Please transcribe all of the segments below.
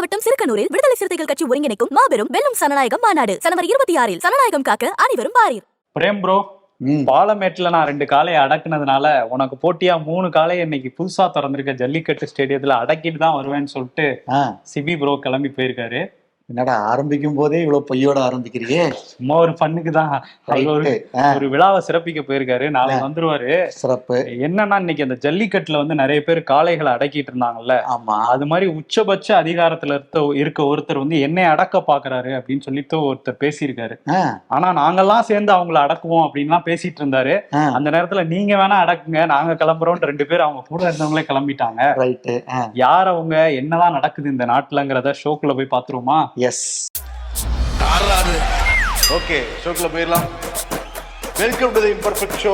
மாவட்டம் சிறுக்கனூரில் விடுதலை சிறுத்தைகள் கட்சி ஒருங்கிணைக்கும் மாபெரும் வெல்லும் சனநாயகம் மாநாடு. ஜனவரி இருபத்தி ஆறில் சனநாயகம் காக்க அனைவரும் பாரீர் பிரேம் ப்ரோ ம். பாலமேட்ல நான் ரெண்டு காளையை அடக்குனதுனால உனக்கு போட்டியா மூணு காளையை இன்னைக்கு புதுசா திறந்திருக்க ஜல்லிக்கட்டு ஸ்டேடியத்துல அடக்கிட்டு தான் வருவேன்னு சொல்லிட்டு சிபி ப்ரோ கிளம்பி போயிருக்காரு. என்னடா ஆரம்பிக்கும் போதே இவ்வளவு பொய்யோட ஆரம்பிக்கிறியே? சும்மா ஒரு பண்ணுக்கு தான். ஒரு ஒரு விழாவை சிறப்பிக்க போயிருக்காரு. நாளைக்கு வந்துருவாரு. சிறப்பு. என்னன்னா இன்னைக்கு அந்த ஜல்லிக்கட்டுல வந்து நிறைய பேர் காளைகளை அடக்கிட்டு இருந்தாங்கல்ல. ஆமா. அது மாதிரி உச்சபட்ச அதிகாரத்துல இருக்க இருக்க ஒருத்தர் வந்து என்னை அடக்க பாக்குறாரு அப்படின்னு சொல்லிட்டு ஒருத்தர் பேசியிருக்காரு. ஆனா நாங்கெல்லாம் சேர்ந்து அவங்கள அடக்குவோம் அப்படின்லாம் பேசிட்டு இருந்தாரு. அந்த நேரத்துல நீங்க வேணா அடக்குங்க நாங்க கிளம்புறோம் ரெண்டு பேர் அவங்க கூட இருந்தவங்களே கிளம்பிட்டாங்க. யார் அவங்க என்னதான் நடக்குது இந்த நாட்டுலங்கிறத ஷோக்குள்ள போய் பாத்துருவோமா எஸ் ஓகே ஷோக்குள்ள போயிடலாம். Welcome to the imperfect show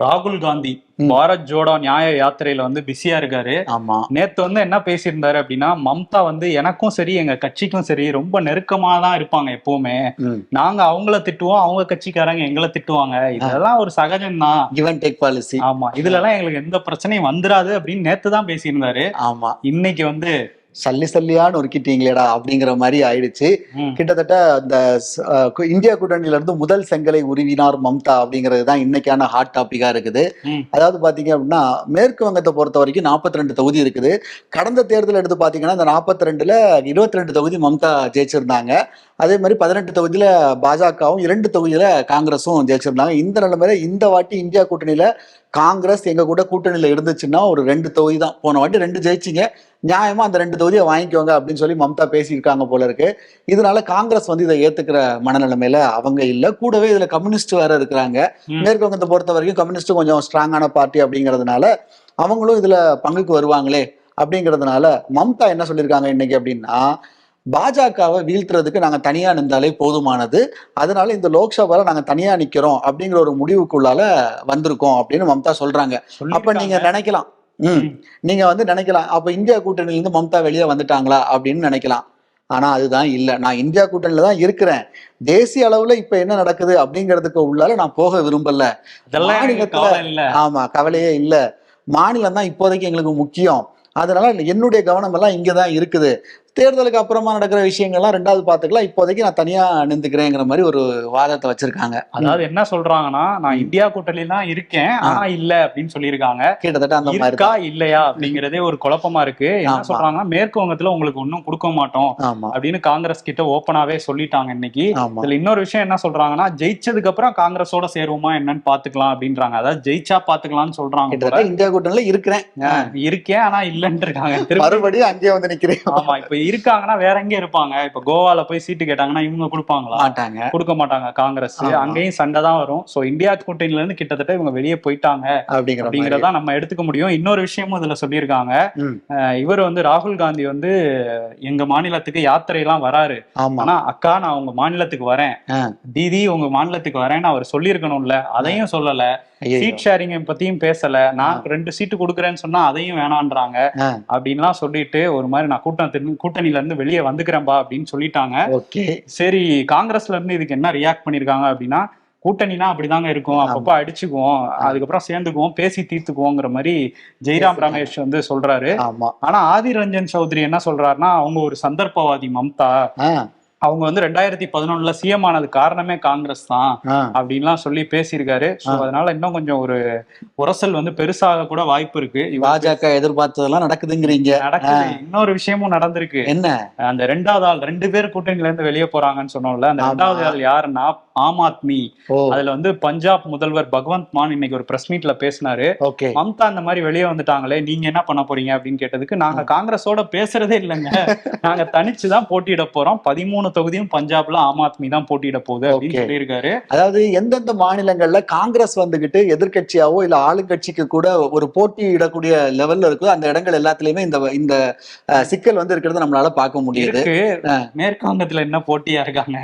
ராகுல் காந்தி பாரத் ஜோடோ நியாய யாத்திரையில வந்து பிஸியா இருக்காரு. ஆமா. நேத்து வந்து என்ன பேசியிருந்தாரு அப்படின்னா மம்தா வந்து எனக்கும் சரி எங்க கட்சிக்கும் சரி ரொம்ப நெருக்கமா தான் இருப்பாங்க எப்பவுமே. நாங்க அவங்கள திட்டுவோம் அவங்க கட்சிக்காரங்க எங்களை திட்டுவாங்க. இதெல்லாம் ஒரு சகஜம்தான். கிவ் அண்ட் டேக் பாலிசி ஆமா. இதுல எல்லாம் எங்களுக்கு எந்த பிரச்சனையும் வந்துராது அப்படின்னு நேத்து தான் பேசியிருந்தாரு. ஆமா. இன்னைக்கு வந்து சல்லி சல்லியான்னு உருக்கிட்டீங்களேடா அப்படிங்கிற மாதிரி ஆயிடுச்சு. கிட்டத்தட்ட இந்த இந்தியா கூட்டணியில இருந்து முதல் செங்கலை உருவினார் மம்தா அப்படிங்கிறது தான் இன்னைக்கான ஹாட் டாபிக்கா இருக்குது. அதாவது பாத்தீங்க அப்படின்னா மேற்கு வங்கத்தை பொறுத்த வரைக்கும் 42 ரெண்டு தொகுதி இருக்குது. கடந்த தேர்தல் எடுத்து பாத்தீங்கன்னா இந்த 42 ரெண்டுல இருபத்தி ரெண்டு தொகுதி மம்தா ஜெயிச்சிருந்தாங்க. அதே மாதிரி பதினெட்டு தொகுதியில பாஜகவும் இரண்டு தொகுதியில காங்கிரஸும் ஜெயிச்சிருந்தாங்க. இந்த நிலைமையில இந்த வாட்டி இந்தியா கூட்டணியில காங்கிரஸ் எங்க கூட கூட்டணியில இருந்துச்சுன்னா ஒரு ரெண்டு தொகுதி தான் போன வாட்டி ரெண்டு ஜெயிச்சிங்க. நியாயமா அந்த ரெண்டு தொகுதியை வாங்கிக்கோங்க அப்படின்னு சொல்லி மம்தா பேசியிருக்காங்க போல இருக்கு. இதனால காங்கிரஸ் வந்து இதை ஏத்துக்கிற மனநிலைமையில அவங்க இல்ல. கூடவே இதுல கம்யூனிஸ்ட் வேற இருக்கிறாங்க. ம். மேற்கு வங்கத்தை பொறுத்த வரைக்கும் கம்யூனிஸ்ட் கொஞ்சம் ஸ்ட்ராங்கான பார்ட்டி அப்படிங்கிறதுனால அவங்களும் இதுல பங்குக்கு வருவாங்களே அப்படிங்கிறதுனால மம்தா என்ன சொல்லியிருக்காங்க இன்னைக்கு அப்படின்னா பாஜகவை வீழ்த்துறதுக்கு நாங்க தனியா நின்றாலே போதுமானது. அதனால இந்த லோக்சபால நாங்க தனியா நிக்கிறோம் அப்படிங்கிற ஒரு முடிவுக்குள்ளால வந்திருக்கோம் அப்படின்னு மம்தா சொல்றாங்க. அப்ப நீங்க. நினைக்கலாம். ம். நீங்க வந்து நினைக்கலாம். அப்ப இந்தியா கூட்டணியில இருந்து மம்தா வெளியே வந்துட்டாங்களா அப்படின்னு நினைக்கலாம். ஆனா அதுதான் இல்ல. நான் இந்தியா கூட்டணியில தான் இருக்கிறேன். தேசிய அளவுல இப்ப என்ன நடக்குது அப்படிங்கிறதுக்கு உள்ளால நான் போக விரும்பல. மாநிலத்துல- ஆமா கவலையே இல்ல. மாநிலம் தான் இப்போதைக்கு எங்களுக்கு முக்கியம். அதனால என்னுடைய கவனம் எல்லாம் இங்கதான் இருக்குது. தேர்தலுக்கு அப்புறமா நடக்கிற விஷயங்கள்லாம் ரெண்டாவது பாத்துக்கலாம் இப்போதைக்கு நான் தனியா நின்றுக்கிறேங்கிற மாதிரி ஒரு வாதத்தை வச்சிருக்காங்க. அதாவது என்ன சொல்றாங்கன்னா நான் இந்தியா கூட்டணியில தான் இருக்கேன் ஆனா இல்ல அப்படின்னு சொல்லியிருக்காங்க. கிட்டத்தட்ட அந்த மாதிரி இருக்கா. இல்லையா அப்படிங்கறதே ஒரு குழப்பமா இருக்கு. என்ன. சொல்றாங்கன்னா மேற்கு வங்கத்துல உங்களுக்கு ஒன்னும் கொடுக்க மாட்டோம் அப்படின்னு காங்கிரஸ் கிட்ட ஓப்பனாவே சொல்லிட்டாங்க இன்னைக்கு. இதுல இன்னொரு விஷயம் என்ன சொல்றாங்கன்னா ஜெயிச்சதுக்கு அப்புறம் காங்கிரஸோட சேருவோமா என்னன்னு பாத்துக்கலாம் அப்படின்றாங்க. அதாவது ஜெயிச்சா பாத்துக்கலாம்னு சொல்றாங்க இந்தியா கூட்டணியில இருக்கிறேன். இருக்கேன் ஆனா இல்லன்னு இருக்காங்க. மறுபடியும் அங்கேயே வந்து நிக்கிறேன். ஆமா இப்ப இருக்காங்கன்னா வேற எங்க இருப்பாங்க? இப்ப கோவால போய் சீட்டு கேட்டாங்கன்னா இவங்க கொடுப்பாங்களா? மாட்டாங்க. கொடுக்க மாட்டாங்க காங்கிரஸ். அங்கேயும் சண்டை தான் வரும். சோ இந்தியா கூட்டணியில இருந்து கிட்டத்தட்ட இவங்க வெளியே போயிட்டாங்க. அப்படிங்கிற அப்படிங்கறதா நம்ம எடுத்துக்க முடியும். இன்னொரு விஷயமும் இதுல சொல்லியிருக்காங்க. இவர் வந்து ராகுல் காந்தி வந்து எங்க மாநிலத்துக்கு யாத்திரை எல்லாம் வராரு ஆனா அக்கா நான் உங்க மாநிலத்துக்கு வரேன். தீதி உங்க மாநிலத்துக்கு வரேன்னு அவர் சொல்லியிருக்கணும்ல. அதையும் சொல்லல. சீட் ஷேரிங் பத்தியும் பேசல. நான் ரெண்டு சீட்டு கொடுக்குறேன்னு சொன்னா அதையும் வேணான்றாங்க. அப்படின்லாம் சொல்லிட்டு ஒரு மாதிரி நான் கூட்டணி கூட்டணியில இருந்து வெளியே வந்துக்கிறேன்பா அப்படின்னு சொல்லிட்டாங்க. ஓகே. சரி காங்கிரஸ்ல இருந்து இதுக்கு என்ன ரியாக்ட் பண்ணிருக்காங்க அப்படின்னா கூட்டணினா அப்படிதாங்க இருக்கும். அப்பப்போ அடிச்சுக்குவோம். அதுக்கப்புறம் சேர்ந்துக்குவோம் பேசி தீர்த்துக்குவோங்கிற மாதிரி ஜெய்ராம். ரமேஷ் வந்து சொல்றாரு. ஆனா ஆதி ரஞ்சன் சௌத்ரி என்ன சொல்றாருன்னா அவங்க ஒரு சந்தர்ப்பவாதி மம்தா. அவங்க வந்து ரெண்டாயிரத்தி பதினொன்னுல சிஎம் ஆனது காரணமே காங்கிரஸ் தான். அப்படின்லாம் சொல்லி பேசியிருக்காரு. ஆ. அதனால இன்னும் கொஞ்சம் ஒரு உரசல் வந்து பெருசாக கூட வாய்ப்பு இருக்கு. பாஜக எதிர்பார்த்ததெல்லாம் நடக்குதுங்கிறீங்க. நடக்குது. இன்னொரு விஷயமும் நடந்திருக்கு. என்ன? அந்த ரெண்டாவது ஆள் ரெண்டு பேர் கூட்டணியில இருந்து வெளியே போறாங்கன்னு சொன்னோம்ல அந்த. ரெண்டாவது ஆள் யாருன்னா ஆம் ஆத்மி. அதுல வந்து பஞ்சாப் முதல்வர் பகவந்த் மான் இன்னைக்கு ஒரு பிரஸ் மீட்ல பேசினாரு. மம்தா அந்த மாதிரி வெளியே வந்துட்டாங்களே நீங்க என்ன பண்ண போறீங்க அப்படின்னு கேட்டதுக்கு நாங்க காங்கிரஸோட பேசுறதே இல்லைங்க. நாங்க தனிச்சு தான் போட்டியிட போறோம். பதிமூணு தொகுதியும் பஞ்சாப்ல ஆம் ஆத்மி தான் போட்டியிட போகுது அப்படின்னு. சொல்லியிருக்காரு. அதாவது எந்தெந்த மாநிலங்கள்ல காங்கிரஸ் வந்துகிட்டு எதிர்க்கட்சியாவோ இல்ல ஆளுங்கட்சிக்கு கூட ஒரு போட்டியிடக்கூடிய லெவல்ல இருக்கோ அந்த இடங்கள் எல்லாத்துலயுமே இந்த இந்த சிக்கல் வந்து இருக்கிறத நம்மளால பார்க்க முடியுது. இருக்கு. ஆ. மேற்கு வங்கத்துல என்ன போட்டியா இருக்காங்க?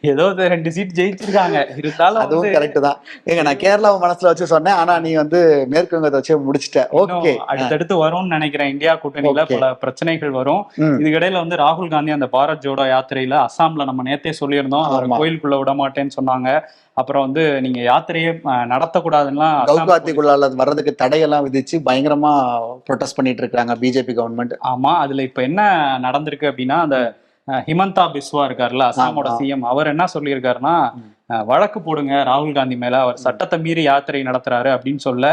ஏதோ ரெண்டு சீட் ஜெயிச்சிருக்காங்க. இருந்தாலும் அதுவும் கரெக்ட் தான். ஏங்க நான் கேரளாவை மனசுல வச்சு சொன்னேன். ஆனா நீ வந்து மேற்கு வங்கத்தை வச்சு முடிச்சிட்ட. ஓகே அடுத்தடுத்து வரும்னு நினைக்கிறேன். இந்தியா கூட்டணியில. பல பிரச்சனைகள் வரும். இதுக்கிடையில வந்து ராகுல் காந்தி அந்த பாரத் ஜோடோ யாத்திரையில அஸ்ஸாம்ல நம்ம நேத்தே சொல்லியிருந்தோம் அவர். கோயிலுக்குள்ள விட மாட்டேன்னு சொன்னாங்க அப்புறம் வந்து நீங்க யாத்திரையே நடத்தக்கூடாதுன்னா அஸ்ஸாம் கவுகாத்திக்குள்ளால வர்றதுக்கு தடையெல்லாம் விதிச்சு பயங்கரமா ப்ரொடெஸ்ட் பண்ணிட்டு இருக்காங்க பிஜேபி கவர்மெண்ட் ஆமா அதுல இப்ப என்ன நடந்திருக்கு அப்படின்னா அந்த ஹிமந்தா பிஸ்வா இருக்காருல்ல அசாமோட ஆமா. சிஎம் அவர் என்ன சொல்லியிருக்காருன்னா வழக்கு போடுங்க. ராகுல் காந்தி மேல அவர் சட்டத்தை மீறி யாத்திரை நடத்துறாரு அப்படின்னு சொல்ல.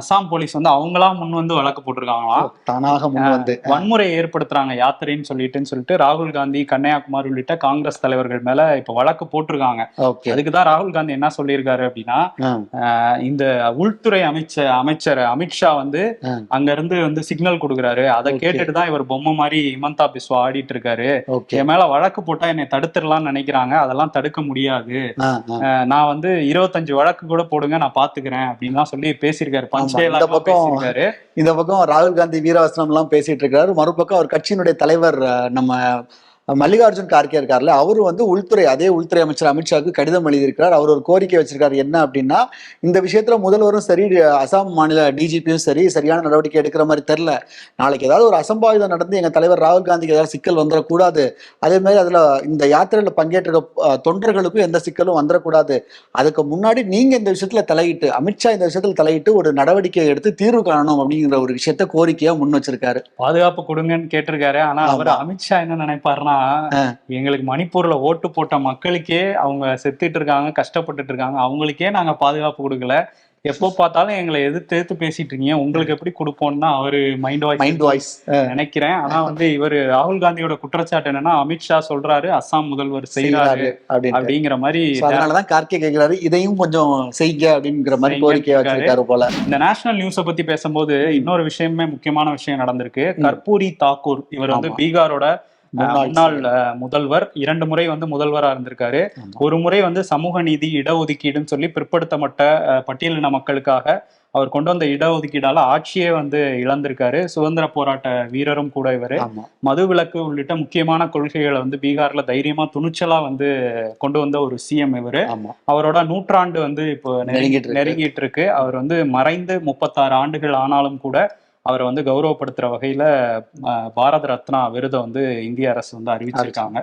அசாம் போலீஸ் வந்து அவங்களா முன் வந்து வழக்கு போட்டிருக்காங்களாம். தானாக முன் வந்து. வன்முறை ஏற்படுத்துறாங்க யாத்திரைன்னு சொல்லிட்டுன்னு சொல்லிட்டு ராகுல் காந்தி கன்னியாகுமரி உள்ளிட்ட காங்கிரஸ் தலைவர்கள் மேல இப்ப வழக்கு போட்டிருக்காங்க. அதுக்குதான் ராகுல் காந்தி என்ன சொல்லியிருக்காரு அப்படின்னா இந்த உள்துறை அமைச்சர் அமைச்சர் அமித்ஷா வந்து. அங்க இருந்து வந்து சிக்னல் கொடுக்குறாரு. அதை. கேட்டுட்டு தான் இவர் பொம்மை மாதிரி ஹிமந்தா பிஸ்வா ஆடிட்டு இருக்காரு. என் மேல வழக்கு போட்டா என்னை தடுத்துடலாம்னு நினைக்கிறாங்க. அதெல்லாம் தடுக்க முடியாது. நான் வந்து இருபத்தஞ்சு வழக்கு கூட போடுங்க நான் பாத்துக்கிறேன் அப்படின்லாம் சொல்லி பேசியிருக்காரு. இந்த பக்கம் இந்த பக்கம் ராகுல் காந்தி வீரவசனம் எல்லாம் பேசிட்டு இருக்காரு. மறுபக்கம் அவர் கட்சியினுடைய தலைவர் நம்ம மல்லிகார்ஜுன் கார்கே இருக்கார்ல அவரு வந்து உள்துறை அதே உள்துறை அமைச்சர் அமித்ஷாவுக்கு கடிதம் எழுதியிருக்கிறார். அவர் ஒரு கோரிக்கை வச்சிருக்காரு. என்ன அப்படின்னா இந்த விஷயத்துல முதல்வரும் சரி அசாம் மாநில டிஜிபியும் சரி சரியான நடவடிக்கை எடுக்கிற மாதிரி தெரியல. நாளைக்கு ஏதாவது ஒரு அசம்பாவிதம் நடந்து எங்க தலைவர் ராகுல் காந்திக்கு ஏதாவது சிக்கல் வந்துடக்கூடாது. அதே மாதிரி அதுல இந்த யாத்திரையில பங்கேற்ற தொண்டர்களுக்கும் எந்த சிக்கலும் வந்துடக்கூடாது. அதுக்கு முன்னாடி நீங்க இந்த விஷயத்துல தலையிட்டு அமித்ஷா இந்த விஷயத்துல தலையிட்டு ஒரு நடவடிக்கை எடுத்து தீர்வு காணணும் அப்படிங்கிற ஒரு விஷயத்த கோரிக்கையா முன் வச்சிருக்காரு. பாதுகாப்பு கொடுங்கன்னு கேட்டிருக்காரு. ஆனா அவர். அமித்ஷா என்ன நினைப்பாருன்னா எங்களுக்கு மணிப்பூர்ல ஓட்டு போட்ட மக்களுக்கே அவங்க செத்துட்டு இருக்காங்க கஷ்டப்பட்டுட்டு இருக்காங்க. அவங்களுக்கே நாங்க பாதுகாப்பு கொடுக்கல. எப்போ பார்த்தாலும் எங்களை எதிர்த்து எதிர்த்து பேசிட்டு இருக்கீங்க. உங்களுக்கு எப்படி கொடுப்போம்னு தான் அவரு மைண்ட் மைண்ட் வாய்ஸ் வாய்ஸ் நினைக்கிறேன். ஆனா வந்து இவர் ராகுல் காந்தியோட குற்றச்சாட்டு என்னன்னா அமித்ஷா சொல்றாரு அஸ்ஸாம் முதல்வர் செய்யறாரு அப்படிங்கிற மாதிரி அதனாலதான் கார்கே கேக்குறாரு. இதையும் கொஞ்சம் செய்யுங்க அப்படிங்கிற மாதிரி கோரிக்கையா. வச்சிருக்காரு போல. இந்த நேஷனல் நியூஸ பத்தி பேசும்போது இன்னொரு விஷயமே முக்கியமான விஷயம் நடந்திருக்கு. கர்பூரி தாக்கூர் இவர் வந்து. பீகாரோட முன்னாள் முதல்வர். இரண்டு முறை வந்து முதல்வரா இருந்திருக்காரு. ஒரு முறை வந்து சமூக நீதி இடஒதுக்கீடுன்னு சொல்லி பிற்படுத்தப்பட்ட பட்டியலின மக்களுக்காக அவர் கொண்டு வந்த இடஒதுக்கீடால ஆட்சியே வந்து இழந்திருக்காரு. சுதந்திர போராட்ட வீரரும் கூட இவரு. ஆமா. மதுவிலக்கு உள்ளிட்ட முக்கியமான கொள்கைகளை வந்து பீகார்ல தைரியமா துணிச்சலா வந்து கொண்டு வந்த ஒரு சிஎம் இவரு. அவரோட நூற்றாண்டு வந்து இப்போ நெருங்கி- நெருங்கிட்டு. நெருங்கிட்டு இருக்கு. அவர் வந்து மறைந்து முப்பத்தாறு ஆண்டுகள் ஆனாலும் கூட அவரை வந்து கௌரவப்படுத்துற வகையில பாரத ரத்னா விருதை வந்து இந்திய அரசு வந்து அறிவிச்சிருக்காங்க.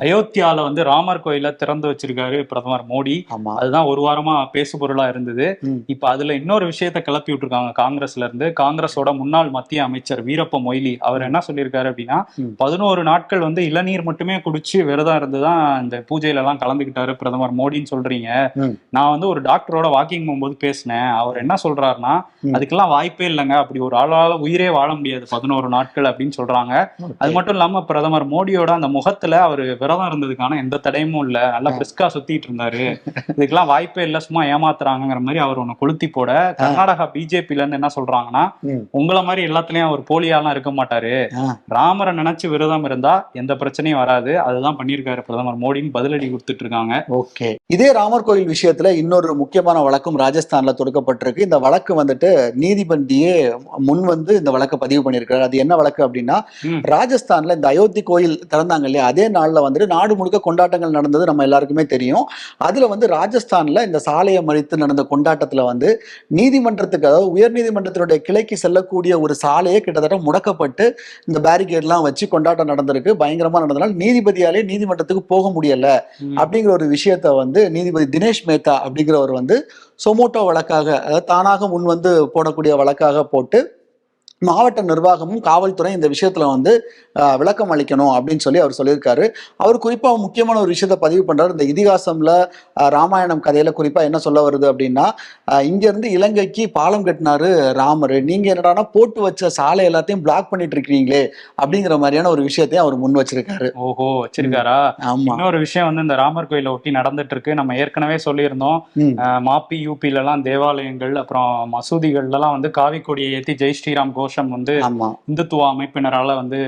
அயோத்தியால வந்து ராமர் கோயில திறந்து வச்சிருக்காரு பிரதமர் மோடி. அதுதான் ஒரு வாரமா பேசு பொருளா இருந்தது. இப்ப அதுல இன்னொரு விஷயத்த கிளப்பி விட்டுருக்காங்க காங்கிரஸ்ல இருந்து. காங்கிரஸோட முன்னாள் மத்திய அமைச்சர் வீரப்ப மொய்லி அவர் என்ன சொல்லியிருக்காரு அப்படின்னா. பதினோரு நாட்கள் வந்து இளநீர் மட்டுமே குடிச்சு விரதம் இருந்துதான் இந்த பூஜையில எல்லாம் கலந்துக்கிட்டாரு பிரதமர் மோடின்னு சொல்றீங்க. நான் வந்து ஒரு டாக்டரோட வாக்கிங் போகும்போது பேசினேன். அவர் என்ன சொல்றாருன்னா. அதுக்கெல்லாம் வாய்ப்பே இல்லைங்க. அப்படி ஒரு ஆளால உயிரே வாழ முடியாது. பதினோரு நாட்கள் அப்படின்னு சொல்றாங்க. அது மட்டும் இல்லாம பிரதமர் மோடியோட அந்த முகத்துல அவர் விரதம் இருந்ததுக்கான எந்த தடையும் இல்ல. நல்லா பிரிஸ்கா சுத்திட்டு இருந்தாரு. இதுக்கெல்லாம் வாய்ப்பே இல்ல. சும்மா ஏமாத்துறாங்கிற மாதிரி அவர் ஒண்ணு கொளுத்தி போட கர்நாடகா பிஜேபில இருந்து என்ன சொல்றாங்கன்னா. உங்கள மாதிரி எல்லாத்துலயும் அவர் போலியாலாம் இருக்க மாட்டாரு. ராமரை நினைச்சு விரதம் இருந்தா எந்த பிரச்சனையும் வராது. அதுதான் பண்ணியிருக்காரு பிரதமர் மோடின்னு பதிலடி கொடுத்துட்டு இருக்காங்க ஓகே. இதே ராமர் கோயில் விஷயத்துல இன்னொரு முக்கியமான வழக்கும் ராஜஸ்தான்ல தொடுக்கப்பட்டிருக்கு. இந்த வழக்கு வந்துட்டு நீதிபதியே முன் வந்து இந்த வழக்கை பதிவு பண்ணியிருக்காரு அது என்ன வழக்கு அப்படின்னா. ராஜஸ்தான்ல இந்த அயோத்தி கோயில் திறந்தாங்க இல்லையா? அதே நாள்ல வந்துட்டு நாடு முழுக்க கொண்டாட்டங்கள் நடந்தது நம்ம எல்லாருக்குமே தெரியும். அதுல வந்து ராஜஸ்தான்ல இந்த சாலையை மறித்து நடந்த கொண்டாட்டத்துல வந்து நீதிமன்றத்துக்கு அதாவது உயர்நீதிமன்றத்தினுடைய கிளைக்கு செல்லக்கூடிய ஒரு சாலையே கிட்டத்தட்ட முடக்கப்பட்டு இந்த பேரிகேட்லாம் வச்சு கொண்டாட்டம் நடந்திருக்கு. பயங்கரமா நடந்தனால நீதிபதியாலே நீதிமன்றத்துக்கு போக முடியல. அப்படிங்கிற ஒரு விஷயத்த வந்து நீதிபதி தினேஷ் மேத்தா அப்படிங்கிறவர் வந்து சொமோட்டோ வழக்காக அதாவது தானாக முன் வந்து போடக்கூடிய வழக்காக போட்டு மாவட்ட நிர்வாகமும் காவல்துறை இந்த விஷயத்துல வந்து விளக்கம் அளிக்கணும் அப்படின்னு சொல்லி அவர் சொல்லியிருக்காரு. அவர் குறிப்பா முக்கியமான ஒரு விஷயத்த பதிவு பண்றாரு. இந்த இதிகாசம்ல ராமாயணம் கதையில குறிப்பா என்ன சொல்ல வருது அப்படின்னா இங்க இருந்து இலங்கைக்கு பாலம் கட்டினாரு ராமர். நீங்க என்னடான்னா போட்டு வச்ச சாலை எல்லாத்தையும் பிளாக் பண்ணிட்டு இருக்கீங்களே அப்படிங்கிற மாதிரியான ஒரு விஷயத்தையும் அவர் முன் வச்சிருக்காரு. ஓஹோ வச்சிருக்காரா? ஆமா. இன்னொரு விஷயம் வந்து இந்த ராமர் கோயிலை ஒட்டி நடந்துட்டு இருக்கு. நம்ம ஏற்கனவே சொல்லியிருந்தோம். மாப்பி யூபில எல்லாம் தேவாலயங்கள் அப்புறம் மசூதிகள்ல எல்லாம் வந்து காவி கொடியை ஏத்தி ஜெய் ஸ்ரீராம் கோஷம் வந்து இந்துத்துவ அமைப்பினரால வந்து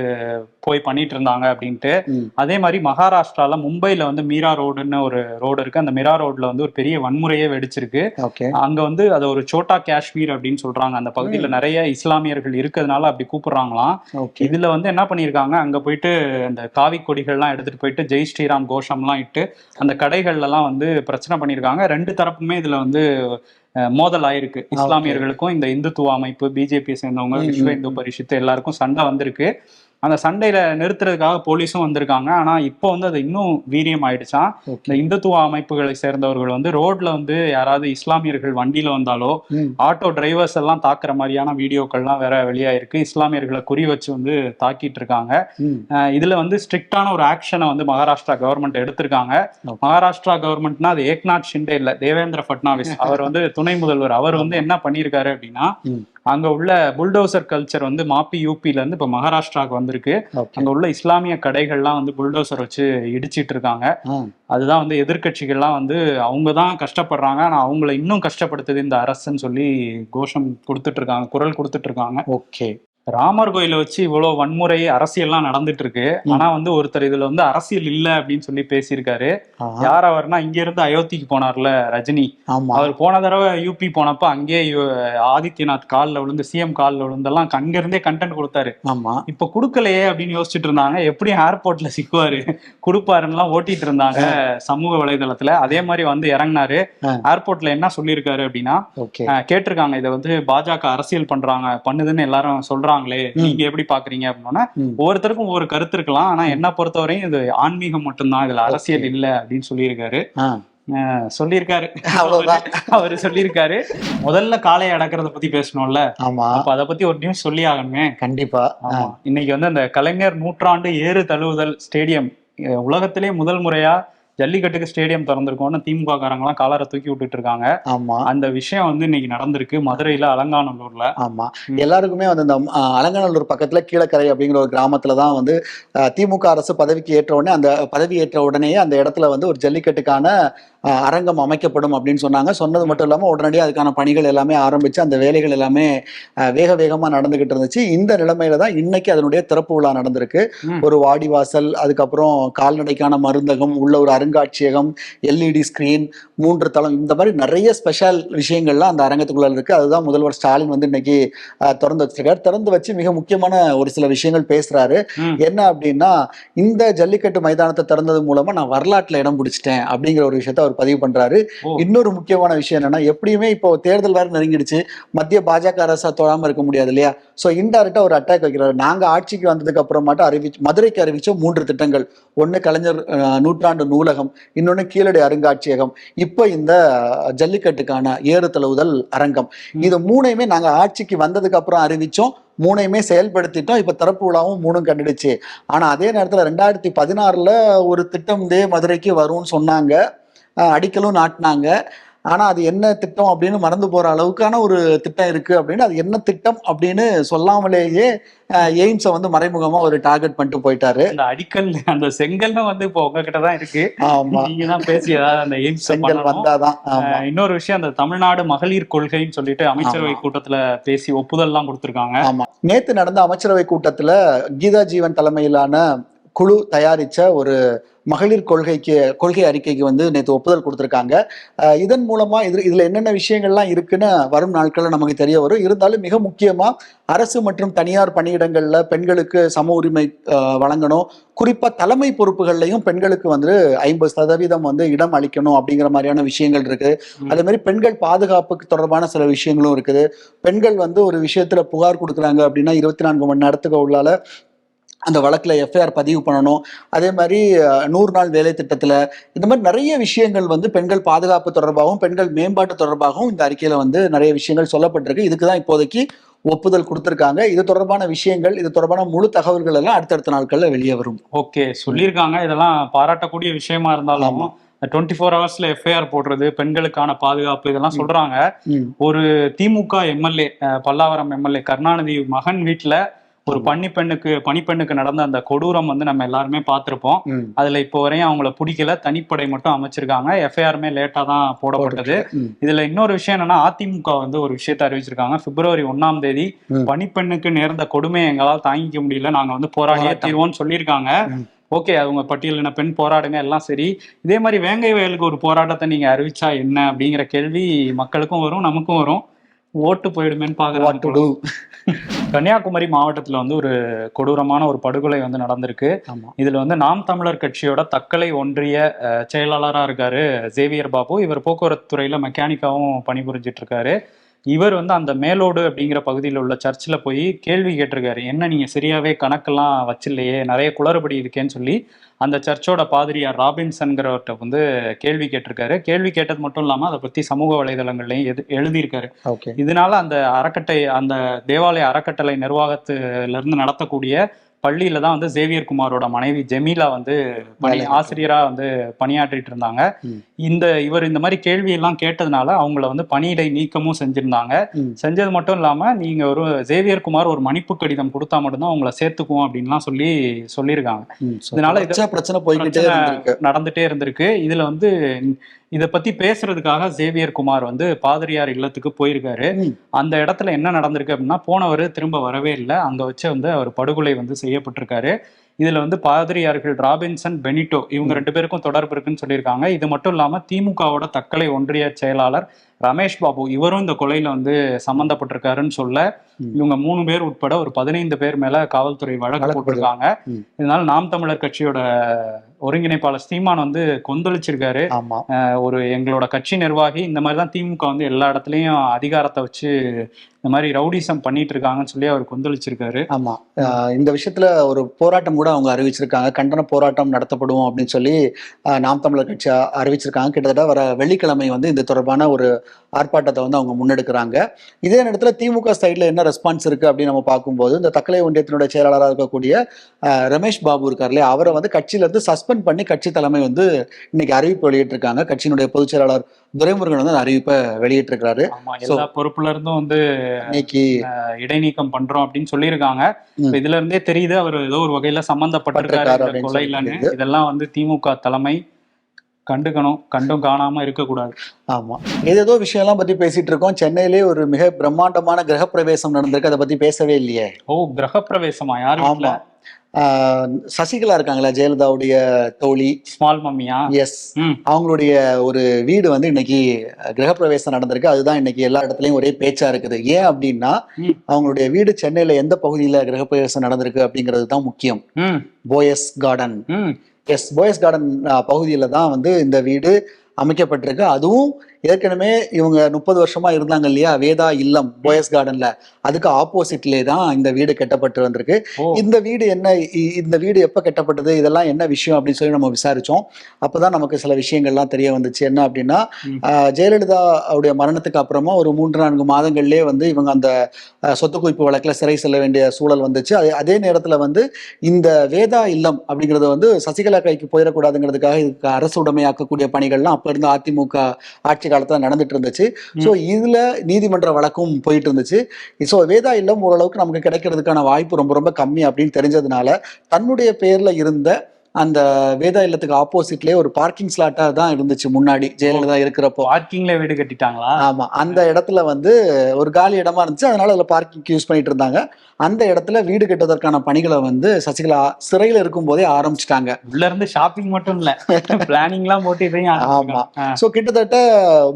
போய் பண்ணிட்டு இருந்தாங்க அப்படின்ட்டு. அதே மாதிரி மகாராஷ்டிரால மும்பைல வந்து மீரா ரோடுன்னு ஒரு ரோடு இருக்கு. அந்த மீரா ரோட்ல வந்து ஒரு பெரிய வன்முறையே வெடிச்சிருக்கு. அங்க வந்து அது ஒரு சோட்டா காஷ்மீர் அப்படின்னு சொல்றாங்க. அந்த பகுதியில நிறைய இஸ்லாமியர்கள் இருக்கிறதுனால அப்படி கூப்பிடுறாங்களாம். இதுல வந்து என்ன பண்ணிருக்காங்க அங்க போயிட்டு அந்த காவி கொடிகள்லாம் எடுத்துட்டு போயிட்டு ஜெய் ஸ்ரீராம் கோஷம்லாம் இட்டு அந்த கடைகள்ல எல்லாம் வந்து பிரச்சனை பண்ணிருக்காங்க ரெண்டு தரப்புமே இதுல வந்து மோதல் ஆயிருக்கு இஸ்லாமியர்களுக்கும் இந்த இந்துத்துவ அமைப்பு பிஜேபி சேர்ந்தவங்க விஸ்வ இந்து பரிஷத்து எல்லாருக்கும் சண்டை வந்திருக்கு. அந்த சண்டையில நிறுத்துறதுக்காக போலீஸும் வந்திருக்காங்க. ஆனா இப்போ வந்து அது இன்னும் வீரியம் ஆயிடுச்சான் இந்த இந்துத்துவ அமைப்புகளை சேர்ந்தவர்கள் வந்து ரோட்ல வந்து யாராவது இஸ்லாமியர்கள் வண்டியில வந்தாலோ. ஆட்டோ டிரைவர்ஸ் எல்லாம் தாக்குற மாதிரியான வீடியோக்கள்லாம் வேற வெளியாயிருக்கு. இஸ்லாமியர்களை குறி வச்சு வந்து தாக்கிட்டு இருக்காங்க. இதுல வந்து ஸ்ட்ரிக்டான ஒரு ஆக்ஷனை வந்து மகாராஷ்டிரா கவர்மெண்ட் எடுத்திருக்காங்க. மகாராஷ்டிரா கவர்மெண்ட்னா அது ஏக்நாத் ஷிண்டே இல்ல தேவேந்திர பட்னாவிஸ் அவர் வந்து துணை முதல்வர். அவர் வந்து என்ன பண்ணியிருக்காரு அப்படின்னா. அங்க உள்ள புல்டோசர் கல்ச்சர் வந்து மாப்பி யூபில இருந்து இப்ப மகாராஷ்டிராவுக்கு வந்திருக்கு. அங்க உள்ள இஸ்லாமிய கடைகள்லாம் வந்து புல்டோசர் வச்சு இடிச்சிட்டு இருக்காங்க. அதுதான் வந்து எதிர்க்கட்சிகள்லாம் வந்து அவங்க தான் கஷ்டப்படுறாங்க. ஆனா அவங்கள இன்னும் கஷ்டப்படுத்துது இந்த அரசுன்னு சொல்லி கோஷம் கொடுத்துட்டு இருக்காங்க குரல் கொடுத்துட்டு இருக்காங்க. ஓகே ராமர் கோயில வச்சு இவ்வளவு வன்முறை அரசியல்லாம் நடந்துட்டு இருக்கு ஆனா வந்து ஒருத்தர் இதுல வந்து அரசியல் இல்ல அப்படின்னு சொல்லி பேசியிருக்காரு. யார் அவர்னா இங்க இருந்து அயோத்திக்கு போனார்ல ரஜினி. அவர் போன தடவை யூபி போனப்ப அங்கேயே யு- ஆதித்யநாத் காலில் விழுந்து சிஎம் காலில் விழுந்தெல்லாம் அங்க இருந்தே கண்டென்ட் கொடுத்தாரு. ஆமா. இப்ப குடுக்கலையே அப்படின்னு யோசிச்சுட்டு இருந்தாங்க. எப்படி ஏர்போர்ட்ல சிக்குவாரு? குடுப்பாருன்னுலாம் ஓட்டிட்டு இருந்தாங்க சமூக வலைதளத்துல. அதே மாதிரி வந்து இறங்குனாரு. ஏர்போர்ட்ல என்ன சொல்லியிருக்காரு அப்படின்னா கேட்டிருக்காங்க. இதை வந்து பாஜக அரசியல் பண்றாங்க பண்ணுதுன்னு எல்லாரும் சொல்றாங்களே நீங்க எப்படி பாக்குறீங்க அப்படின்னா. ஒவ்வொருத்தருக்கும் ஒவ்வொரு கருத்து இருக்கலாம். ஆனா என்ன பொறுத்தவரையும் இது ஆன்மீகம் மட்டும்தான். இதுல அரசியல் இல்ல அப்படின்னு சொல்லியிருக்காரு. சொல்லியிருக்காரு. அவ்வளவுதான். அவரு சொல்லியிருக்காரு. முதல்ல காளையை அடக்கிறத பத்தி பேசணும்ல. ஆமா. அப்ப அதை பத்தி ஒரு நியூஸ் சொல்லி ஆகணுமே. கண்டிப்பா. இன்னைக்கு வந்து அந்த கலைஞர் நூற்றாண்டு ஏறு தழுவுதல் ஸ்டேடியம் உலகத்திலே முதல் முறையா ஜல்லிக்கட்டுக்கு ஸ்டேடியம் திறந்திருக்கோம்னு திமுக காரங்களாம் காலரை தூக்கி விட்டுட்டு இருக்காங்க ஆமா. அந்த விஷயம் வந்து இன்னைக்கு நடந்திருக்கு. மதுரையில அலங்காநல்லூர்ல. ஆமா. எல்லாருக்குமே வந்து இந்த அலங்காநல்லூர் பக்கத்துல கீழக்கரை அப்படிங்கிற ஒரு கிராமத்துல தான் வந்து திமுக அரசு பதவிக்கு ஏற்ற உடனே அந்த பதவி ஏற்ற உடனேயே அந்த இடத்துல வந்து ஒரு ஜல்லிக்கட்டுக்கான அரங்கம் அமைக்கப்படும் அப்படின்னு சொன்னாங்க. சொன்னது மட்டும் இல்லாம உடனடியாக அதுக்கான பணிகள் எல்லாமே ஆரம்பிச்சு அந்த வேலைகள் எல்லாமே வேக வேகமா நடந்துகிட்டு இருந்துச்சு. இந்த நிலைமையில தான் இன்னைக்கு அதனுடைய திறப்பு விழா நடந்திருக்கு. ஒரு வாடிவாசல் அதுக்கப்புறம் கால்நடைக்கான மருந்தகம் உள்ள ஒரு அருங்காட்சியகம் எல்இடி ஸ்கிரீன் மூன்று தளம் இந்த மாதிரி நிறைய ஸ்பெஷல் விஷயங்கள்லாம் அந்த அரங்கத்துக்குள்ள இருக்கு. அதுதான் முதல்வர் ஸ்டாலின் வந்து இன்னைக்கு திறந்து வச்சிருக்காரு. திறந்து வச்சு மிக முக்கியமான ஒரு சில விஷயங்கள் பேசுறாரு. என்ன அப்படின்னா இந்த ஜல்லிக்கட்டு மைதானத்தை திறந்தது மூலமா நான் வரலாற்றுல இடம் பிடிச்சிட்டேன் அப்படிங்கிற ஒரு விஷயத்த அவர் பதிவு பண்றாரு. இன்னொரு முக்கியமான விஷயம் என்னன்னா எப்படியுமே இப்போ தேர்தல் வேற நெருங்கிடுச்சு. மத்திய பாஜக அரசா தொழாம இருக்க முடியாது இல்லையா? சோ இன்டைரக்டா ஒரு அட்டாக் வைக்கிறாரு. நாங்க ஆட்சிக்கு வந்ததுக்கு அப்புறமாட்டு அறிவிச்சு மதுரைக்கு அறிவிச்ச மூன்று திட்டங்கள். ஒன்னு கலைஞர் நூற்றாண்டு நூலகம் இன்னொன்னு கீழடி அருங்காட்சியகம். இப்போ இந்த ஜல்லிக்கட்டுக்கான ஏறு தழுவுதல் அரங்கம். இது மூணையுமே நாங்க ஆட்சிக்கு வந்ததுக்கு அப்புறம் அறிவிச்சோம். மூணையுமே செயல்படுத்திட்டோம். இப்ப திறப்பு விழாவும் மூணும் கண்டுடுச்சு. ஆனா அதே நேரத்துல ரெண்டாயிரத்தி பதினாறுல ஒரு திட்டம் இதே மதுரைக்கு வரும்னு சொன்னாங்க. அடிக்கலும் நாட்டினாங்க. ஆனா அது என்ன திட்டம் அப்படின்னு மறந்து போற அளவுக்கான ஒரு திட்டம் இருக்கு அப்படின்னு அது என்ன திட்டம் அப்படின்னு சொல்லாமலேயே எய்ம்ஸை வந்து மறைமுகமா ஒரு டார்கெட் பண்ணிட்டு போயிட்டாரு. அந்த அடிக்கல் அந்த செங்கல்னு வந்து இப்போ உங்ககிட்ட தான் இருக்கு. ஆமா. நீங்க தான் பேசி ஏதாவது அந்த எய்ம்ஸ் செங்கல் வந்தாதான் இன்னொரு விஷயம் அந்த தமிழ்நாடு மகளிர் கொள்கைன்னு சொல்லிட்டு அமைச்சரவை. கூட்டத்துல பேசி ஒப்புதல்லாம் கொடுத்திருக்காங்க. ஆமா. நேத்து நடந்த அமைச்சரவை கூட்டத்துல கீதா ஜீவன் தலைமையிலான குழு தயாரிச்ச ஒரு மகளிர் கொள்கைக்கு கொள்கை அறிக்கைக்கு வந்து நேற்று ஒப்புதல் கொடுத்திருக்காங்க. இதன் மூலமா இது இதுல என்னென்ன விஷயங்கள்லாம் இருக்குன்னு வரும் நாட்கள்ல நமக்கு தெரிய வரும். இருந்தாலும் மிக முக்கியமா அரசு மற்றும் தனியார் பணியிடங்கள்ல பெண்களுக்கு சம உரிமை வழங்கணும். குறிப்பா தலைமை பொறுப்புகள்லையும் பெண்களுக்கு வந்து ஐம்பது சதவீதம் வந்து இடம் அளிக்கணும் அப்படிங்கிற மாதிரியான விஷயங்கள் இருக்கு. ம். அதே மாதிரி பெண்கள் பாதுகாப்புக்கு தொடர்பான சில விஷயங்களும் இருக்குது. பெண்கள் வந்து ஒரு விஷயத்துல புகார் கொடுக்குறாங்க அப்படின்னா இருபத்தி நான்கு மணி நேரத்துக்கு உள்ளால அந்த வழக்குல எஃப்ஐஆர் பதிவு பண்ணணும். அதே மாதிரி நூறு நாள் வேலை திட்டத்துல இந்த மாதிரி நிறைய விஷயங்கள் வந்து பெண்கள் பாதுகாப்பு தொடர்பாகவும் பெண்கள் மேம்பாட்டு தொடர்பாகவும் இந்த அறிக்கையில வந்து நிறைய விஷயங்கள் சொல்லப்பட்டிருக்கு. இதுக்கு தான் இப்போதைக்கு ஒப்புதல் கொடுத்திருக்காங்க. இது தொடர்பான விஷயங்கள் இது தொடர்பான முழு தகவல்கள் எல்லாம் அடுத்தடுத்த நாட்கள்ல வெளியே வரும். ஓகே. சொல்லியிருக்காங்க. இதெல்லாம் பாராட்டக்கூடிய விஷயமா இருந்தாலும். டுவெண்ட்டி ஃபோர் ஹவர்ஸ்ல எஃப்ஐஆர் போடுறது பெண்களுக்கான பாதுகாப்பு இதெல்லாம் சொல்றாங்க. ஒரு திமுக எம்எல்ஏ பல்லாவரம் எம்எல்ஏ கருணாநிதி மகன் வீட்டுல ஒரு பன்னி பெண்ணுக்கு பணிப்பெண்ணுக்கு நடந்த அந்த கொடூரம் வந்து நம்ம எல்லாருமே பார்த்திருப்போம். அதுல இப்போ வரையும் அவங்கள பிடிக்கல. தனிப்படை மட்டும் அமைச்சிருக்காங்க. எஃப்ஐஆருமே லேட்டா தான் போடப்பட்டது. இதுல இன்னொரு விஷயம் என்னன்னா அதிமுக வந்து ஒரு விஷயத்தை அறிவிச்சிருக்காங்க. பிப்ரவரி ஒண்ணாம் தேதி ம். பணிப்பெண்ணுக்கு நேர்ந்த கொடுமையை எங்களால் தாங்கிக்க முடியல. நாங்க வந்து போராடியே. தீர்வோம்னு சொல்லியிருக்காங்க. ஓகே அவங்க பட்டியலின பெண் போராடுங்க எல்லாம் சரி. இதே மாதிரி வேங்கை வயலுக்கு ஒரு போராட்டத்தை நீங்க அறிவிச்சா என்ன அப்படிங்கிற கேள்வி மக்களுக்கும் வரும் நமக்கும் வரும். ஓட்டு போயிடுமேன்னு do? கன்னியாகுமரி மாவட்டத்துல வந்து ஒரு கொடூரமான ஒரு படுகொலை வந்து நடந்திருக்கு. ஆமா. இதுல வந்து நாம் தமிழர் கட்சியோட தக்கலை ஒன்றிய அஹ், செயலாளரா இருக்காரு சேவியர் பாபு. இவர் போக்குவரத்து துறையில மெக்கானிக்காவும் பணிபுரிஞ்சிட்டு இருக்காரு. இவர் வந்து அந்த மேலோடு அப்படிங்கிற பகுதியில் உள்ள சர்ச்சில் போய் கேள்வி கேட்டிருக்காரு. என்ன நீங்க சரியாவே கணக்கெல்லாம் வச்சில்லையே? நிறைய குளறுபடி இருக்கேன்னு சொல்லி. அந்த சர்ச்சோட பாதிரியார் ராபின்சன்கிறவர்கிட்ட வந்து கேள்வி கேட்டிருக்காரு. கேள்வி கேட்டது மட்டும் இல்லாம அதை பத்தி சமூக வலைதளங்கள்லயும் எது எழுதியிருக்காரு. ஓகே. இதனால அந்த அறக்கட்டளை அந்த தேவாலய அறக்கட்டளை நிர்வாகத்துல இருந்து நடத்தக்கூடிய பள்ளியில தான் வந்து சேவியர் குமாரோட மனைவி ஜெமீலா வந்து பணி ஆசிரியரா வந்து பணியாற்றிட்டு இருந்தாங்க. இந்த இவர் இந்த மாதிரி கேள்வி எல்லாம் கேட்டதுனால அவங்கள வந்து பணியிடை நீக்கமும் செஞ்சிருந்தாங்க. செஞ்சது மட்டும் இல்லாம நீங்க ஒரு சேவியர் குமார் ஒரு மன்னிப்பு கடிதம் கொடுத்தா மட்டும்தான் உங்களை சேர்த்துக்குவோம் அப்படின்லாம் சொல்லி சொல்லியிருக்காங்க. இதனால இது- இதனால பிரச்சனை போய்கிட்டே நடந்துட்டே இருந்திருக்கு. இதுல வந்து இத பத்தி பேசுறதுக்காக சேவியர் குமார் வந்து பாதிரியார் இல்லத்துக்கு போயிருக்காரு. அந்த இடத்துல என்ன நடந்திருக்கு அப்படின்னா போனவர் திரும்ப வரவே இல்லை. அங்க வச்சு வந்து அவர் படுகொலை வந்து செய்யப்பட்டிருக்காரு. இதுல வந்து பாதிரியார்கள் ராபின்சன் பெனிட்டோ இவங்க ரெண்டு பேருக்கும் தொடர்பு இருக்குன்னு சொல்லியிருக்காங்க. இது மட்டும் இல்லாம திமுகவோட தக்கலை ஒன்றிய செயலாளர் ரமேஷ் பாபு இவரும் இந்த கொலையில வந்து சம்பந்தப்பட்டிருக்காருன்னு சொல்ல. இவங்க மூணு பேர் உட்பட ஒரு பதினைந்து பேர் மேல காவல்துறை வழக்கு போட்டிருக்காங்க. இதனால நாம் தமிழர் கட்சியோட ஒருங்கிணைப்பாளர் ஸ்ரீமான் வந்து கொந்தளிச்சிருக்காரு. ஒரு எங்களோட கட்சி நிர்வாகி இந்த மாதிரி தான் திமுக வந்து எல்லா இடத்துலயும் அதிகாரத்தை வச்சு இந்த மாதிரி ரவுடிசம் பண்ணிட்டு இருக்காங்கன்னு சொல்லி அவர் கொந்தளிச்சிருக்காரு. ஆமா. இந்த விஷயத்துல ஒரு போராட்டம் கூட அவங்க அறிவிச்சிருக்காங்க. கண்டன போராட்டம் நடத்தப்படும் அப்படின்னு சொல்லி நாம் தமிழர் கட்சி அறிவிச்சிருக்காங்க. கிட்டத்தட்ட வர வெள்ளிக்கிழமை வந்து இது தொடர்பான ஒரு ஆர்ப்பாட்டத்தை வந்து அவங்க முன்னெடுக்கிறாங்க. இதே நேரத்துல திமுக சைடுல என்ன ரெஸ்பான்ஸ் இருக்கு அப்படின்னு நம்ம பார்க்கும்போது இந்த தக்கலை ஒன்றியத்தினுடைய செயலாளராக இருக்கக்கூடிய ரமேஷ் பாபு இருக்கார் இல்லையா? அவரை வந்து கட்சியில இருந்து சஸ்பெண்ட் பண்ணி கட்சி தலைமை வந்து இன்னைக்கு அறிவிப்பு வெளியிட்டிருக்காங்க. கட்சியினுடைய பொதுச் செயலாளர் துரைமுருகன் வந்து அறிவிப்பை எல்லா பொறுப்புல இருந்தும் வந்து இன்னைக்கு இடைநீக்கம் பண்றோம் அப்படின்னு சொல்லியிருக்காங்க. இதுல இருந்தே தெரியுது அவர் ஏதோ ஒரு வகையில சம்பந்தப்பட்டிருக்காரு கொலையிலன்னு இதெல்லாம் வந்து திமுக தலைமை கண்டுக்கணும் கண்டும் காணாம இருக்கக்கூடாது. ஆமா. ஏதேதோ விஷயம்லாம் பத்தி பேசிட்டு இருக்கோம். சென்னையிலே ஒரு மிக பிரம்மாண்டமான கிரகப்பிரவேசம் நடந்திருக்கு. அதை பத்தி பேசவே இல்லையே. ஓ கிரகப்பிரவேசமா? யார் வீட்டுல ஆமா. சசிகலா இருக்காங்களா? ஜெயலலிதாவுடைய தோழி. ஸ்மால் மம்மியா? எஸ் அவங்களுடைய ஒரு வீடு வந்து இன்னைக்கு கிரகப்பிரவேசம் நடந்திருக்கு. அதுதான் இன்னைக்கு எல்லா இடத்துலயும் ஒரே பேச்சா இருக்குது. ஏன் அப்படின்னா. அவங்களுடைய வீடு சென்னையில எந்த பகுதியில கிரகப்பிரவேசம் நடந்திருக்கு அப்படிங்கிறது தான் முக்கியம். போயஸ் கார்டன் எஸ் போயஸ் கார்டன் பகுதியில் தான் வந்து இந்த வீடு அமைக்கப்பட்டிருக்கு. அதுவும் ஏற்கனவே இவங்க முப்பது வருஷமா இருந்தாங்க இல்லையா? வேதா இல்லம் போயஸ் கார்டன்ல. அதுக்கு ஆப்போசிட்லே தான் இந்த வீடு கட்டப்பட்டு வந்திருக்கு. இந்த வீடு என்ன இந்த வீடு எப்ப கட்டப்பட்டது? இதெல்லாம் என்ன விஷயம் அப்படின்னு சொல்லி நம்ம விசாரிச்சோம். அப்பதான் நமக்கு சில விஷயங்கள்லாம் தெரிய வந்துச்சு. என்ன அப்படின்னா ஜெயலலிதா அவருடைய மரணத்துக்கு அப்புறமா ஒரு மூன்று நான்கு மாதங்கள்லயே வந்து இவங்க அந்த சொத்து குவிப்பு வழக்குல சிறை செல்ல வேண்டிய சூழல் வந்துச்சு. அதே அதே நேரத்துல வந்து இந்த வேதா இல்லம் அப்படிங்கறது வந்து சசிகலா கைக்கு போயிடக்கூடாதுங்கிறதுக்காக இதுக்கு அரசு உடைமையாக்கக்கூடிய பணிகள்லாம் இருந்த அதிமுக ஆட்சி காலத்தில் நடந்துட்டு இருந்துச்சு. ஸோ இதுல நீதிமன்ற வழக்கும் போயிட்டு இருந்துச்சு. ஸோ வேதா இல்லம் ஓரளவுக்கு நமக்கு கிடைக்கிறதுக்கான வாய்ப்பு ரொம்ப ரொம்ப கம்மி அப்படின்னு தெரிஞ்சதுனால தன்னுடைய பேர்ல இருந்த அந்த வேதா இல்லத்துக்கு ஆப்போசிட்லயே ஒரு பார்க்கிங் ஸ்லாட்டா தான் இருந்துச்சு முன்னாடி ஜெயலலிதா இருக்கிறப்போ. பார்க்கிங்ல வீடு கட்டிட்டாங்களா? ஆமா அந்த இடத்துல வந்து ஒரு காலி இடமா இருந்துச்சு அதனால அதுல பார்க்கிங் யூஸ் பண்ணிட்டு இருந்தாங்க. அந்த இடத்துல வீடு கட்டுவதற்கான பணிகளை வந்து சசிகலா சிறையில இருக்கும் போதே ஆரம்பிச்சிட்டாங்க. உள்ள இருந்து ஷாப்பிங் மட்டும் இல்ல பிளானிங் எல்லாம் போட்டு இதையும் ஆமா. ஸோ கிட்டத்தட்ட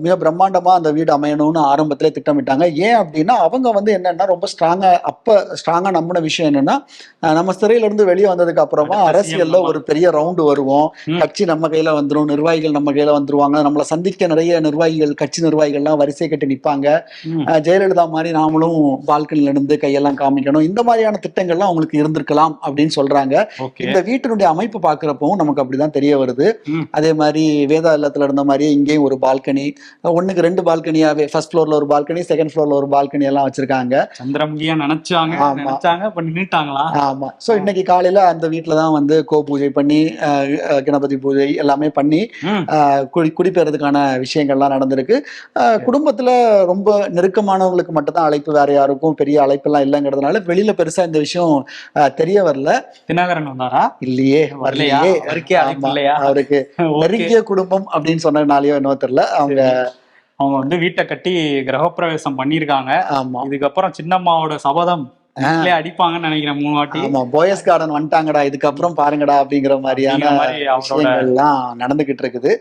மிக பிரம்மாண்டமா அந்த வீடு அமையணும்னு ஆரம்பத்திலே திட்டமிட்டாங்க. ஏன் அப்படின்னா அவங்க வந்து என்னன்னா ரொம்ப ஸ்ட்ராங்கா அப்ப ஸ்ட்ராங்கா நம்பின விஷயம் என்னன்னா நம்ம சிறையில இருந்து வெளியே வந்ததுக்கு அப்புறமா அரசியல்ல ஒரு பெரிய ரவுண்டு வருவோம். கட்சி நம்ம கையில வந்துரும். நிர்வாகிகள் நம்ம கையில வந்துருவாங்க. நம்மளை சந்திக்க நிறைய நிர்வாகிகள் கட்சி நிர்வாகிகள்லாம் வரிசை கட்டி. அஹ் ஜெயலலிதா மாதிரி நாமளும் பால்கனில இருந்து கையெல்லாம் காமிக்கணும். இந்த மாதிரியான திட்டங்கள்லாம் அவங்களுக்கு இருந்திருக்கலாம் அப்படின்னு சொல்றாங்க. இந்த வீட்டினுடைய அமைப்பு பாக்குறப்பவும் நமக்கு அப்படிதான் தெரிய வருது. அதே மாதிரி வேதா இல்லத்துல இருந்த மாதிரியே இங்கேயும் ஒரு பால்கனி. ஒண்ணுக்கு ரெண்டு பால்கனியாவே ஃபர்ஸ்ட் ஃப்ளோர்ல ஒரு பால்கனி செகண்ட் ஃப்ளோர்ல ஒரு பால்கனி எல்லாம் வச்சிருக்காங்க. சந்திரமுகியா நினைச்சாங்க. ஆமா. நினைச்சாங்க ஆமா. சோ இன்னைக்கு காலையில அந்த வீட்டுல தான் வந்து கோ பூஜை பண்ணி கணபதி பூஜை எல்லாமே பண்ணி குடி குடிப்பெறதுக்கான விஷயங்கள்லாம் நடந்திருக்கு. குடும்பத்துல ரொம்ப நெருக்கமானவங்களுக்கு மட்டும் தான் அழைப்பு வேற யாருக்கும் பெரிய அழைப்பெல்லாம் இல்லைங்கிறதுனால வெளியில பெருசா இந்த விஷயம் தெரிய வரல. தினகரன் வந்தாரா? இல்லையே வரலையா? அவருக்கே. நெருங்கிய குடும்பம் அப்படின்னு சொன்னதுனாலயோ என்னவோ தெரியல. அவங்க அவங்க வந்து வீட்டை கட்டி கிரகப்பிரவேசம் பண்ணிருக்காங்க ஆமா. இதுக்கப்புறம் சின்னம்மாவோட சபதம் அடிப்பாங்கன்னு நினைக்கிறேன் மூணு வாட்டி. ஆமா போயஸ் கார்டன் வந்துட்டாங்கடா இதுக்கப்புறம் பாருங்கடா அப்படிங்கிற மாதிரியான விஷயங்கள்லாம் நடந்துகிட்டு இருக்குது.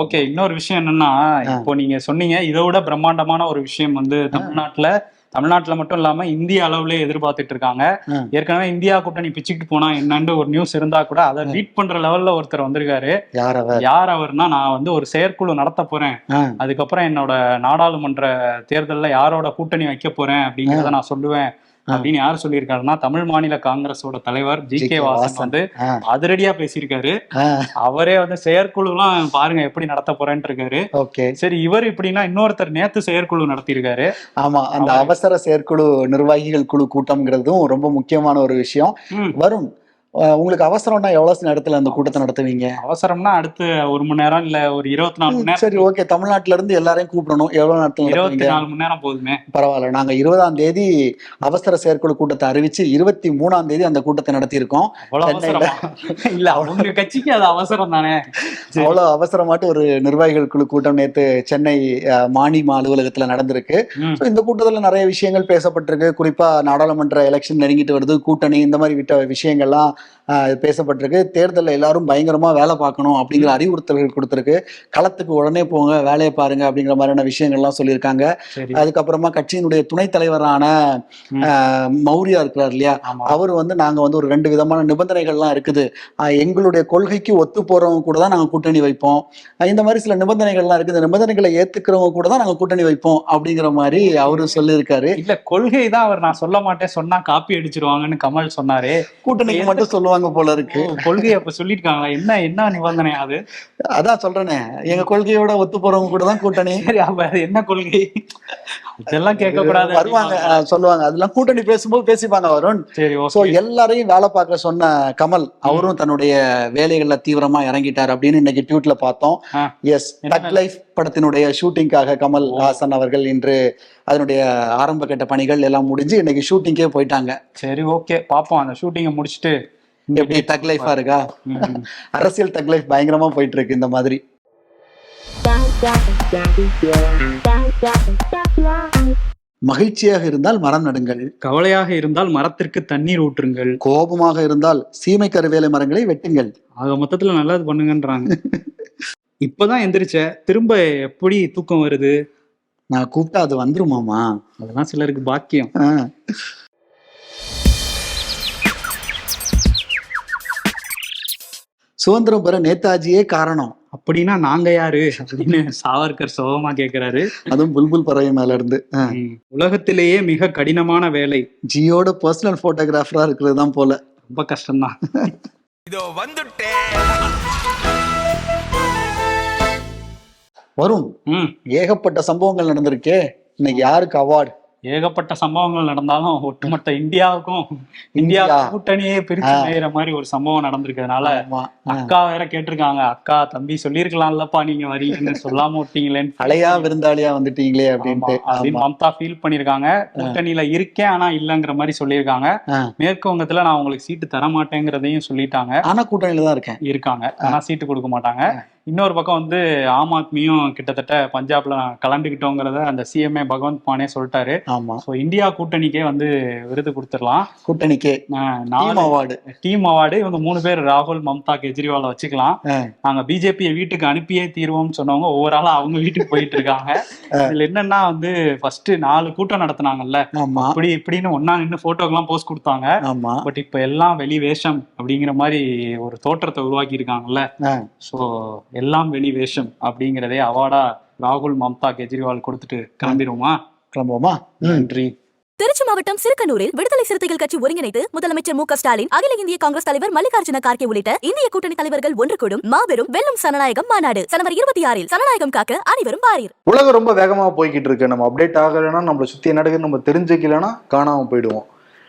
ஓகே இன்னொரு விஷயம் என்னன்னா இப்போ நீங்க சொன்னீங்க இதை விட பிரம்மாண்டமான ஒரு விஷயம் வந்து தமிழ்நாட்டுல தமிழ்நாட்டுல மட்டும் இல்லாம இந்திய அளவுலயே எதிர்பார்த்துட்டு இருக்காங்க. ஏற்கனவே இந்தியா கூட்டணி பிச்சுக்கிட்டு போனா என்னன்னு ஒரு நியூஸ் இருந்தா கூட அதை லீட் பண்ற லெவல்ல ஒருத்தர் வந்திருக்காரு. யார் அவர்? யார் அவர்னா நான் வந்து ஒரு செயற்குழு நடத்த போறேன். அதுக்கப்புறம் என்னோட நாடாளுமன்ற தேர்தல்ல யாரோட கூட்டணி வைக்க போறேன் அப்படிங்கறத நான் சொல்லுவேன். அப்படின்னு யார் சொல்லியிருக்காருன்னா தமிழ் மாநில காங்கிரஸோட தலைவர் ஜி. கே வாசன். வந்து அதிரடியா பேசியிருக்காரு. அவரே வந்து செயற்குழுலாம் பாருங்க எப்படி நடத்த போறேன்ட்டு இருக்காரு ஓகே. சரி இவர் இப்படின்னா இன்னொருத்தர் நேத்து செயற்குழு நடத்தியிருக்காரு. ஆமா அந்த அவசர செயற்குழு நிர்வாகிகள் குழு கூட்டம்ங்கிறதும் ரொம்ப முக்கியமான ஒரு விஷயம். வரும் உங்களுக்கு அவசரம்னா எவ்வளவு நேரத்துல அந்த கூட்டத்தை நடத்துவீங்க? அவசரம்னா அடுத்து ஒரு மணி நேரம் இல்ல ஒரு இருபத்தி நாலு மணி நேரம் சரி ஓகே. தமிழ்நாட்டுல இருந்து எல்லாரையும் கூப்பிடணும். எவ்வளவு நேரத்துல இருபத்தி நாலு மணி நேரம் போதுமே. பரவாயில்ல. நாங்க இருபதாம் தேதி அவசர செயற்குழு கூட்டத்தை அறிவிச்சு இருபத்தி மூணாம் தேதி அந்த கூட்டத்தை நடத்தியிருக்கோம். சென்னையில. அவசரமா? இல்ல உங்க கட்சிக்கு அது அவசரம் தானே. அவ்வளவு அவசரமாட்டு ஒரு நிர்வாகிகள் குழு கூட்டம் நேத்து சென்னை மாநில அலுவலகத்துல நடந்திருக்கு. இந்த கூட்டத்துல நிறைய விஷயங்கள் பேசப்பட்டிருக்கு. குறிப்பா நாடாளுமன்ற எலெக்ஷன் நெருங்கிட்டு வருது. கூட்டணி இந்த மாதிரி விட்ட விஷயங்கள்லாம் பேசப்பட்டிருக்கு. தேர்தலில் எல்லாரும் பயங்கரமா வேலை பார்க்கணும் அப்படிங்கிற அறிவுறுத்தல்கள் கொடுத்திருக்கு. களத்துக்கு உடனே போங்க வேலையை பாருங்க அப்படிங்கிற மாதிரியான விஷயங்கள்லாம் சொல்லியிருக்காங்க. அதுக்கப்புறமா கட்சியினுடைய துணைத் தலைவரான மௌரியா இருக்கிறார் இல்லையா? அவர் வந்து நாங்க வந்து ஒரு ரெண்டு விதமான நிபந்தனைகள்லாம் இருக்குது. எங்களுடைய கொள்கைக்கு ஒத்து போறவங்க கூட தான் நாங்க கூட்டணி வைப்போம். இந்த மாதிரி சில நிபந்தனைகள்லாம் இருக்குது. இந்த நிபந்தனைகளை ஏத்துக்கிறவங்க கூட தான் நாங்க கூட்டணி வைப்போம் அப்படிங்கிற மாதிரி அவரு சொல்லியிருக்காரு. இல்ல கொள்கை தான் அவர் நான் சொல்ல மாட்டேன். சொன்னா காப்பி அடிச்சிருவாங்கன்னு கமல் சொன்னாரு. கூட்டணிக்கு மட்டும் சொல்லுவாங்க போல இருக்கு. ஓ, கொள்கையை அப்ப சொல்லிருக்காங்களா என்ன என்ன நிபந்தனை அது? அதான் சொல்றேனே. எங்க கொள்கையோட ஒத்து போறவங்க கூட தான் கூட்டணி. சரி அப்ப அது என்ன கொள்கை? இதெல்லாம் கேட்க கூடாது வருவாங்க சொல்லுவாங்க. அதெல்லாம் கூட்டணி பேசும்போது பேசிப்பாங்க வருண் சரி சோ ஓகே எல்லாரையும் வேலை பார்க்க சொன்ன கமல் அவரும் தன்னுடைய வேலைகள்ல தீவிரமா இறங்கிட்டார் அப்படின்னு இன்னைக்கு ட்வீட்ல பார்த்தோம். எஸ் டக் லைஃப் படத்தினுடைய ஷூட்டிங்காக கமல் ஹாசன் அவர்கள் இன்று அதனுடைய ஆரம்ப கட்ட பணிகள் எல்லாம் முடிஞ்சு இன்னைக்கு ஷூட்டிங்கே போயிட்டாங்க. சரி ஓகே. பாப்போம் அந்த ஷூட்டிங்கை முடிச்சுட்டு எப்படி டக் லைஃபா இருக்கா. அரசியல் டக் லைஃப் பயங்கரமா போயிட்டு இருக்கு இந்த மாதிரி. மகிழ்ச்சியாக இருந்தால் மரம் நடுங்கள். கவலையாக இருந்தால் மரத்திற்கு தண்ணீர் ஊற்றுங்கள். கோபமாக இருந்தால் சீமை கருவேலை மரங்களை வெட்டுங்கள். ஆக மொத்தத்துல நல்லது பண்ணுங்கன்றாங்க. இப்பதான் எந்திரிச்ச திரும்ப எப்படி தூக்கம் வருது? நான் கூப்பிட்டா அது வந்துருமாமா அதெல்லாம் சிலருக்கு பாக்கியம். சுதந்திரம் பெற நேதாஜியே காரணம். அப்படின்னா நாங்க யாரு? அப்படின்னு சாவர்கர் சோகமா கேக்குறாரு. அதுவும் புல்புல் பறவை மேல இருந்து. உலகத்திலேயே மிக கடினமான வேலை. ஜியோட பர்சனல் போட்டோகிராஃபரா இருக்கிறது தான் போல. ரொம்ப கஷ்டம்தான். இதோ வந்துட்டேன் வரும் ஏகப்பட்ட சம்பவங்கள் நடந்திருக்கே. இன்னைக்கு யாருக்கு அவார்டு ஏகப்பட்ட சம்பவங்கள் நடந்தாலும் ஒட்டுமொத்த இந்தியாவுக்கும் இந்தியா. கூட்டணியே பிரிச்சு. மேயிற மாதிரி ஒரு சம்பவம் நடந்திருக்கிறதுனால. அக்கா வேற கேட்டிருக்காங்க. அக்கா தம்பி சொல்லிருக்கலாம்லப்பா நீங்க வரீங்கன்னு சொல்லாம விட்டீங்களேன்னு. அலையா விருந்தாளியா வந்துட்டீங்களே அப்படின்ட்டு. அப்படின்னு. மம்தா ஃபீல் பண்ணிருக்காங்க கூட்டணியில இருக்கேன் ஆனா இல்லங்கிற மாதிரி சொல்லியிருக்காங்க. மேற்கு வங்கத்துல நான் உங்களுக்கு சீட்டு தர மாட்டேங்கிறதையும் சொல்லிட்டாங்க. ஆனா கூட்டணியில தான் இருக்கேன். இருக்காங்க. ஆனா சீட்டு கொடுக்க மாட்டாங்க. இன்னொரு பக்கம் வந்து ஆம் ஆத்மியும் கிட்டத்தட்ட பஞ்சாப்ல கலந்துக்கிட்டோங்கிறத அந்த சிஎம்ஏ பகவந்த் மானே சொல்லிட்டாரு. ஆமா. ஸோ இந்தியா கூட்டணிக்கே வந்து விருது கொடுத்துடலாம். கூட்டணிக்கே. டீம் நாலு அவார்டு டீம் அவார்டு இவங்க மூணு பேர் ராகுல் மம்தா கெஜ்ரிவாலை வச்சுக்கலாம். நாங்க பிஜேபியை வீட்டுக்கு அனுப்பியே தீர்வோம்னு சொன்னவங்க ஒவ்வொரு ஆளா அவங்க வீட்டுக்கு போயிட்டு இருக்காங்க. இதுல என்னன்னா வந்து ஃபர்ஸ்ட் நாலு கூட்டம் நடத்துனாங்கல்ல. ஆமா. இப்படி இப்படின்னு ஒன்னா நின்று போட்டோக்கெல்லாம் போஸ்ட் கொடுத்தாங்க. ஆமா. பட் இப்ப எல்லாம் வெளி வேஷம் அப்படிங்கிற மாதிரி ஒரு தோற்றத்தை உருவாக்கி இருக்காங்கல்ல ஆ. எல்லாம் வெளி வேஷம் அப்படிங்கிறதே அவார்டா ராகுல் மம்தா கெஜ்ரிவால் கொடுத்துட்டு கிளம்பிடுவோமா? கிளம்புவோமா. நன்றி. திருச்சி மாவட்டம் சிறுக்கனூரில் விடுதலை சிறுத்தைகள் கட்சி ஒருங்கிணைத்து முதலமைச்சர் மு க ஸ்டாலின் அகில இந்திய காங்கிரஸ் தலைவர் மல்லிகார்ஜுன கார்கே உள்ளிட்ட இந்திய கூட்டணி தலைவர்கள் ஒன்று கூடும் மாபெரும் வெல்லும் சனநாயகம் மாநாடு ஜனவரி இருபத்தி ஆறில் சனநாயகம் காக்க அனைவரும் பாரீர் உலகம் ரொம்ப வேகமாக போய்கிட்டு இருக்கு. நம்ம அப்டேட் ஆகலைன்னா நம்மளை சுற்றி என்ன நடக்குதுன்னு நம்ம தெரிஞ்சுக்கலைன்னா காணாமல் போயிடுவோம்.